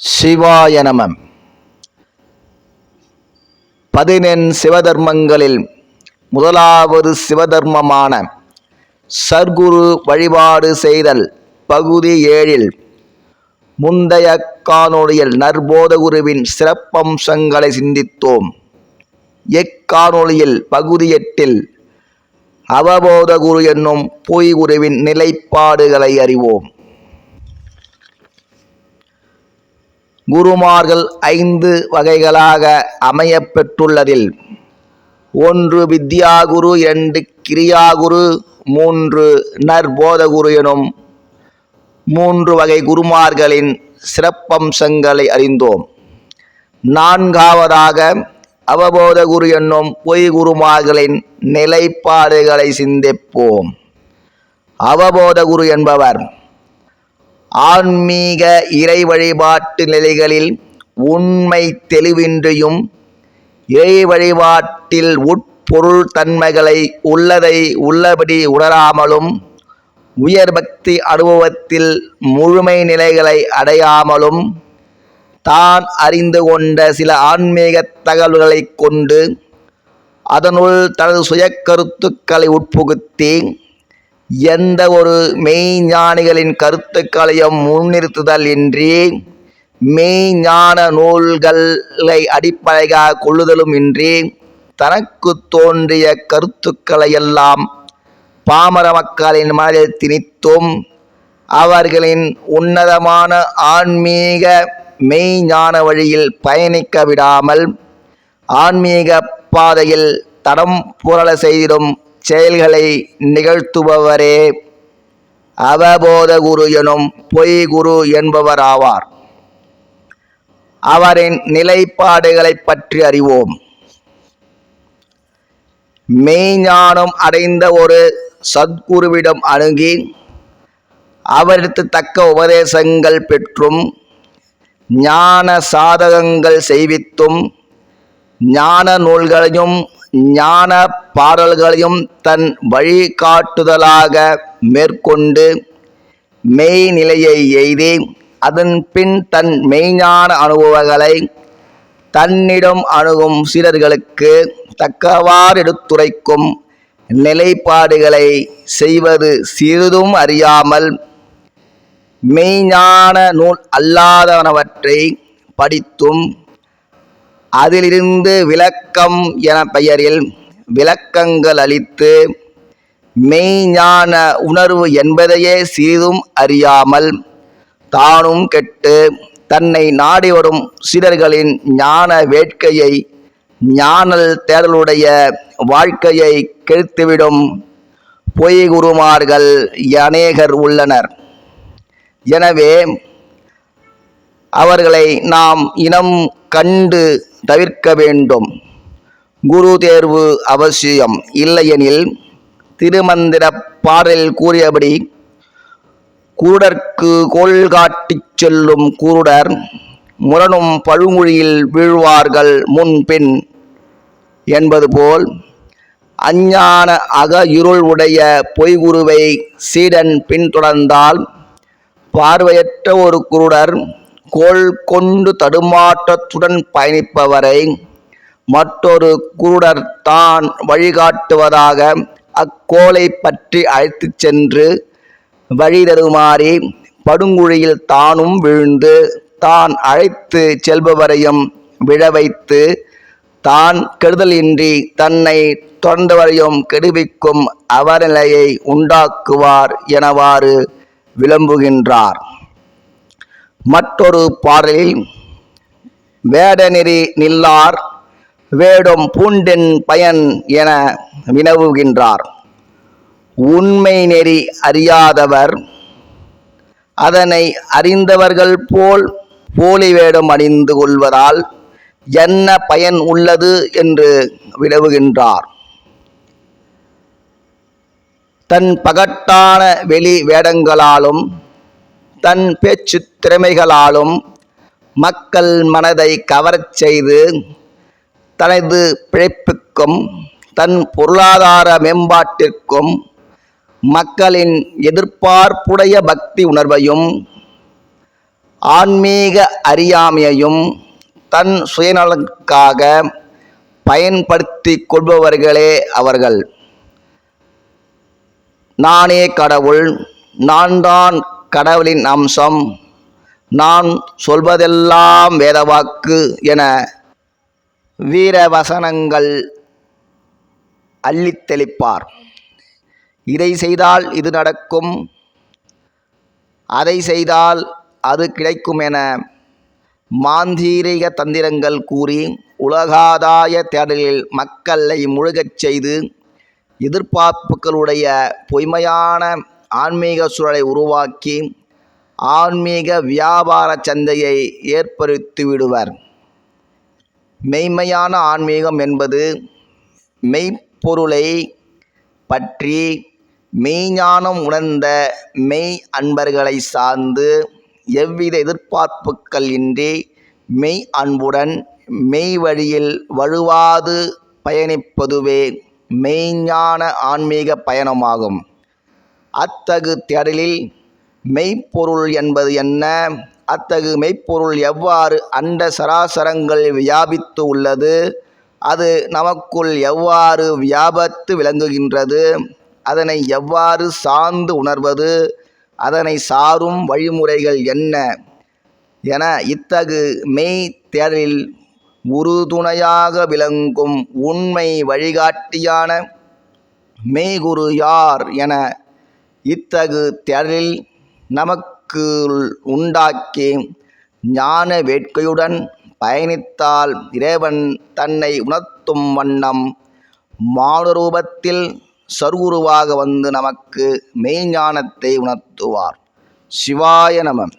சிவாய நமம் பதினெண் சிவதர்மங்களில் முதலாவது சிவதர்மமான சர்க்குரு வழிபாடு செய்தல் பகுதி ஏழில் முந்தைய காணொளியில் நற்போதகுருவின் சிறப்பம்சங்களை சிந்தித்தோம். எக்காணொளியில் பகுதி எட்டில் அவபோதகுரு என்னும் பொய் குருவின் நிலைப்பாடுகளை அறிவோம். குருமார்கள் ஐந்து வகைகளாக அமையப்பெற்றுள்ளதில் ஒன்று வித்யாகுரு இரண்டு கிரியாகுரு மூன்று நற்போதகுரு எனும் மூன்று வகை குருமார்களின் சிறப்பம்சங்களை அறிந்தோம். நான்காவதாக அவபோதகுரு என்னும் பொய் குருமார்களின் நிலைப்பாடுகளை சிந்திப்போம். அவபோதகுரு என்பவர் ஆன்மீக இறை வழிபாட்டு நிலைகளில் உண்மை தெளிவின்றியும் இறை வழிபாட்டில் உட்பொருள் தன்மைகளை உள்ளதை உள்ளபடி உணராமலும் உயர் பக்தி அனுபவத்தில் முழுமை நிலைகளை அடையாமலும் தான் அறிந்து கொண்ட சில ஆன்மீக தகவல்களைக் கொண்டு அதனுள் தனது சுய கருத்துக்களை உட்புகுத்தி எந்த ஒரு மெய்ஞானிகளின் கருத்துக்களையும் முன்னிறுத்துதல் இன்றி மெய்ஞான நூல்களை அடிப்படையாக கொள்ளுதலும் இன்றி தனக்கு தோன்றிய கருத்துக்களையெல்லாம் பாமர மக்களின் மனதில் திணித்தும் அவர்களின் உன்னதமான ஆன்மீக மெய்ஞான வழியில் பயணிக்க விடாமல் ஆன்மீக பாதையில் தடம் புரள செய்திடும் செயல்களை நிகழ்த்துபவரே அவபோத குரு எனும் பொய் குரு என்பவர் ஆவார் அவரின் நிலைப்பாடுகளைப் பற்றி அறிவோம். மெய்ஞானம் அடைந்த ஒரு சத்குருவிடம் அணுகி அவருக்கு தக்க உபதேசங்கள் பெற்றும் ஞான சாதகங்கள் செய்வித்தும் ஞான நூல்களையும் ஞான பாடல்களையும் தன் வழிகாட்டுதலாக மேற்கொண்டு மெய்நிலையை எய்தி அதன் பின் தன் மெய்ஞான அனுபவங்களை தன்னிடம் அணுகும் சீடர்களுக்கு தக்கவாறு எடுத்துரைக்கும் நிலைப்பாடுகளை செய்வது சிறிதும் அறியாமல் மெய்ஞான நூல் அல்லாதவனவற்றை படித்தும் அதிலிருந்து விளக்கம் என பெயரில் விளக்கங்கள் அளித்து மெய்ஞான உணர்வு என்பதையே சிறிதும் அறியாமல் தானும் கெட்டு தன்னை நாடி வரும் சீடர்களின் ஞான வேட்கையை ஞானல் தேடலுடைய வாழ்க்கையை கெடுத்துவிடும் பொய் குருமார்கள் அநேகர் உள்ளனர். எனவே அவர்களை நாம் இனம் கண்டு தவிர்க்க வேண்டும். குரு தேர்வு அவசியம் இல்லையெனில் திருமந்திர பாடலில் கூறியபடி குருடர்க்கு கோல் காட்டிச் செல்லும் குருடர் முரணும் பழுமொழியில் வீழ்வார்கள் முன்பின் என்பது போல் அஞ்ஞான அக இருள் உடைய பொய்குருவை சீடன் பின்தொடர்ந்தால் பார்வையற்ற ஒரு குருடர் கோள் கொண்டு தடுமாற்றத்துடன் பயணிப்பவரை மற்றொரு குருடர் தான் வழிகாட்டுவதாக அக்கோளை பற்றி அழைத்துச் சென்று வழி தருமாறி படுங்குழியில் தானும் விழுந்து தான் அழைத்து செல்பவரையும் விழ வைத்து தான் கெடுதலின்றி தன்னை தொடர்ந்தவரையும் கெடுவிக்கும் அவநிலையை உண்டாக்குவார் எனவாறு விளம்புகின்றார். மற்றொரு பாடலில் வேடநெறி நில்லார் வேடம் பூண்டின் பயன் என வினவுகின்றார். உண்மை நெறி அறியாதவர் அதனை அறிந்தவர்கள் போல் போலி வேடம் அணிந்து கொள்வதால் என்ன பயன் உள்ளது என்று வினவுகின்றார். தன் பகட்டான வெளி வேடங்களாலும் தன் பேச்சு திறமைகளாலும் மக்கள் மனதை கவரச் செய்து தனது பிழைப்புக்கும் தன் பொருளாதார மேம்பாட்டிற்கும் மக்களின் எதிர்பார்ப்புடைய பக்தி உணர்வையும் ஆன்மீக அறியாமையையும் தன் சுயநலனுக்காக பயன்படுத்தி கொள்பவர்களே அவர்கள். நானே கடவுள் நான் தான் கடவுளின் அம்சம். நான் சொல்வதெல்லாம் வேதவாக்கு என வீரவசனங்கள் வசனங்கள் அள்ளித்தெளிப்பார் இதை செய்தால் இது நடக்கும். அதை செய்தால் அது கிடைக்கும் என மாந்தீரிக தந்திரங்கள் கூறி உலகாதாய தேடலில் மக்களை முழுகச் செய்து எதிர்பார்ப்புகளுடைய பொய்மையான ஆன்மீக சூழலை உருவாக்கி ஆன்மீக வியாபார சந்தையை ஏற்படுத்தி விடுவர். மெய்மையான ஆன்மீகம் என்பது மெய்ப்பொருளை பற்றி மெய்ஞானம் உணர்ந்த மெய் அன்பர்களை சார்ந்து எவ்வித எதிர்பார்ப்புகள் இன்றி மெய் அன்புடன் மெய் வழியில் வழுவாது பயணிப்பதுவே மெய்ஞான ஆன்மீக பயணமாகும். அத்தகு தேடலில் மெய்ப்பொருள் என்பது என்ன? அத்தகு மெய்ப்பொருள் எவ்வாறு அண்ட சராசரங்கள் வியாபித்து உள்ளது? அது நமக்குள் எவ்வாறு வியாபத்து விளங்குகின்றது? அதனை எவ்வாறு சார்ந்து உணர்வது? அதனை சாரும் வழிமுறைகள் என்ன? என இத்தகு மெய் தேடலில் உறுதுணையாக விளங்கும் உண்மை வழிகாட்டியான மெய்குரு யார் என இத்தகு தேடலில் நமக்குள் உண்டாக்கி ஞான வேட்கையுடன் பயணித்தால் இறைவன் தன்னை உணர்த்தும் வண்ணம் மானரூபத்தில் சருவுருவாக வந்து நமக்கு மெய்ஞானத்தை உணர்த்துவார். சிவாய நமம்